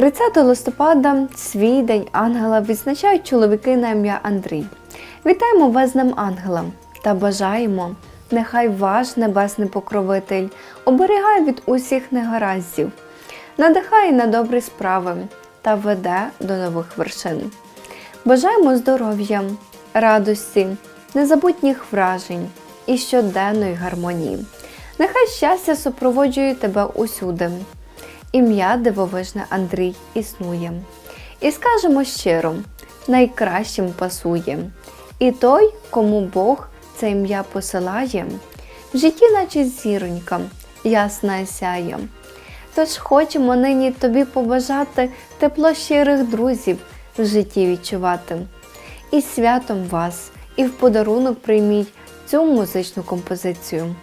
30 листопада свій день ангела відзначають чоловіки на ім'я Андрій. Вітаємо вас з ним ангелом та бажаємо, нехай ваш небесний покровитель оберігає від усіх негараздів, надихає на добрі справи та веде до нових вершин. Бажаємо здоров'я, радості, незабутніх вражень і щоденної гармонії. Нехай щастя супроводжує тебе усюди. Ім'я дивовижне Андрій існує. І скажемо щиро, найкращим пасує. І той, кому Бог це ім'я посилає, в житті, наче зіронька, ясна сяє. Тож хочемо нині тобі побажати тепло щирих друзів в житті відчувати. І святом вас, і в подарунок прийміть цю музичну композицію.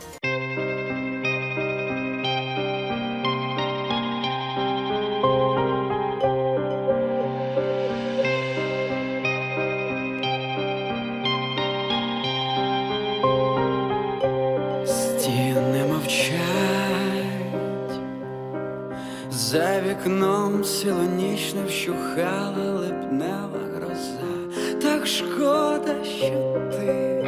За вікном ніч не вщухала липнева гроза, так шкода, що ти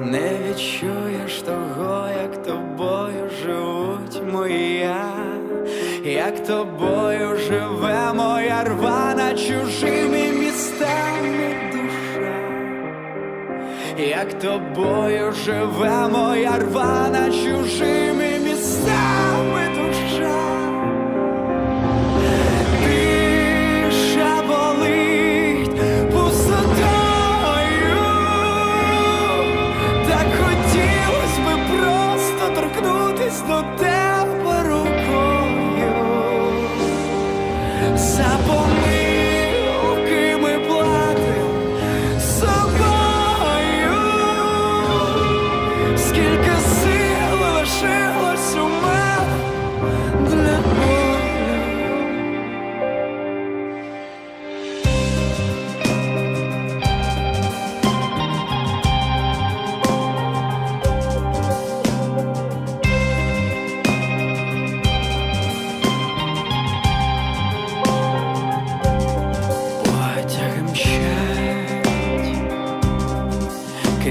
не відчуєш того, як тобою живуть моя, як тобою живе моя рвана чужими містами душа. Як тобою живе моя рвана чужими містами За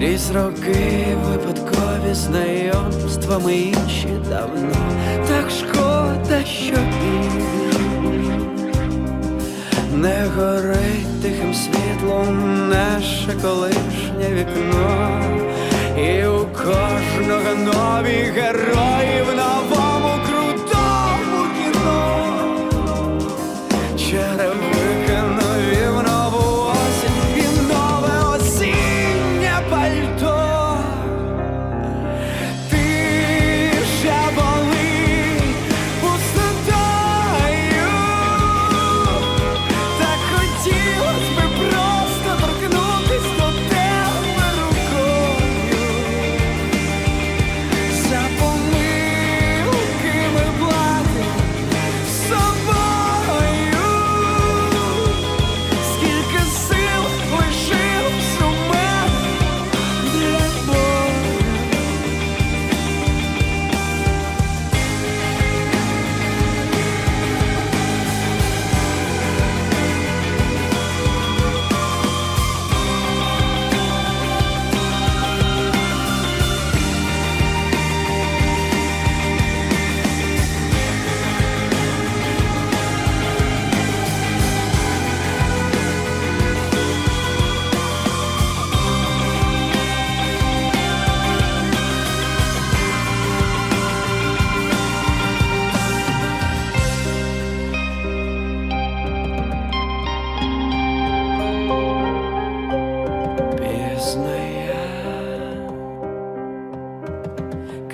крізь роки випадкові знайомства ми інші давно. Так шкода, що не горить тихим світлом наше колишнє вікно,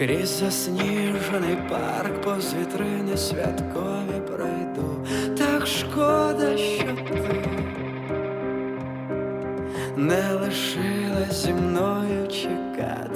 крізь засніжений парк повз вітрини святкові пройду. Так шкода, що ти не лишилась зі мною чекати.